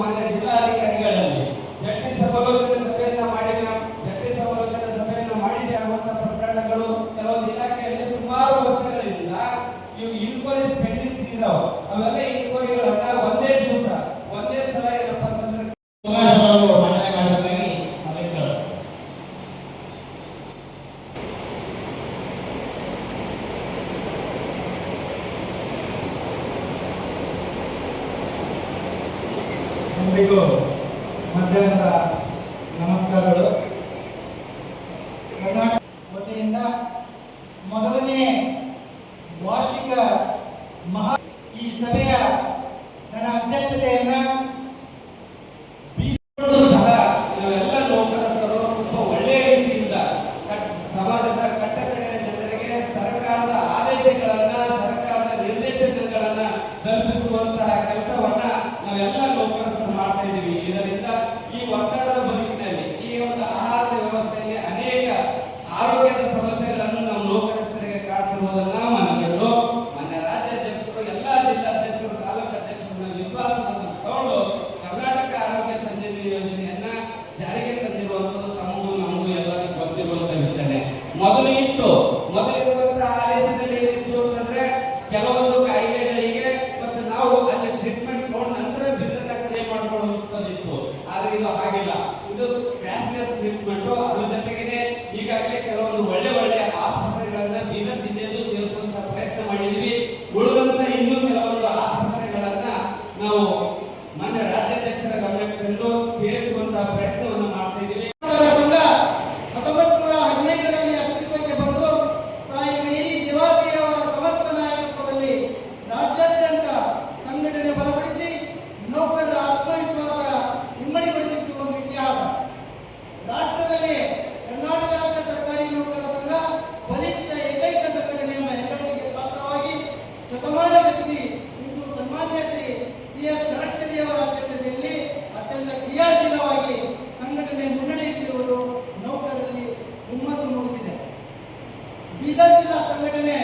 ಮಾನ್ಯ ಜಿಲ್ಲಾಧಿಕಾರಿಗಳಲ್ಲಿ ಜಂಟಿ ಸಮಾಲೋಚನೆ ಎಲ್ರಿಗೂ ಮಧ್ಯಾಹ್ನದ ನಮಸ್ಕಾರಗಳು. ಕರ್ನಾಟಕ ವತಿಯಿಂದ ಮೊದಲನೇ ವಾರ್ಷಿಕ ಮಹಾ siendo ಬೀದರ್ ಜಿಲ್ಲಾ ಸಂಘಟನೆ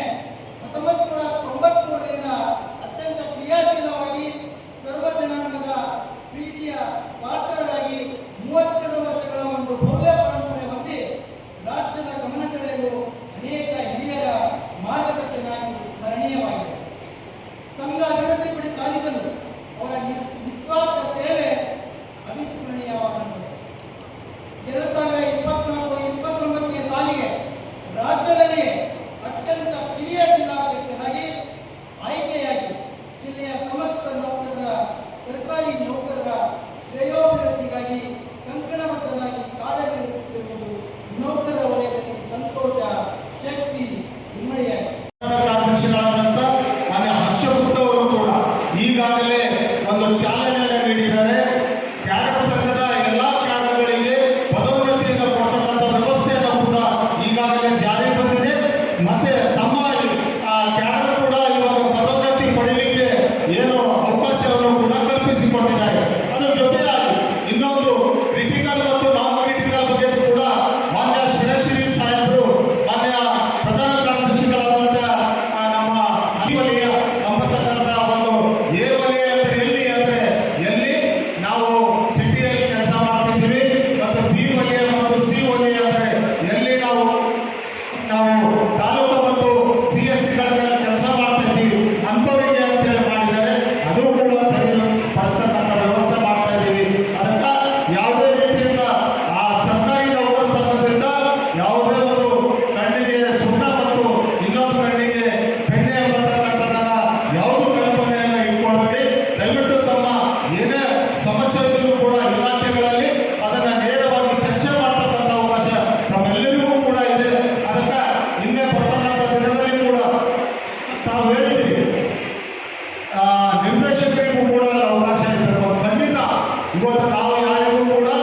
ఆలయాలను కూడా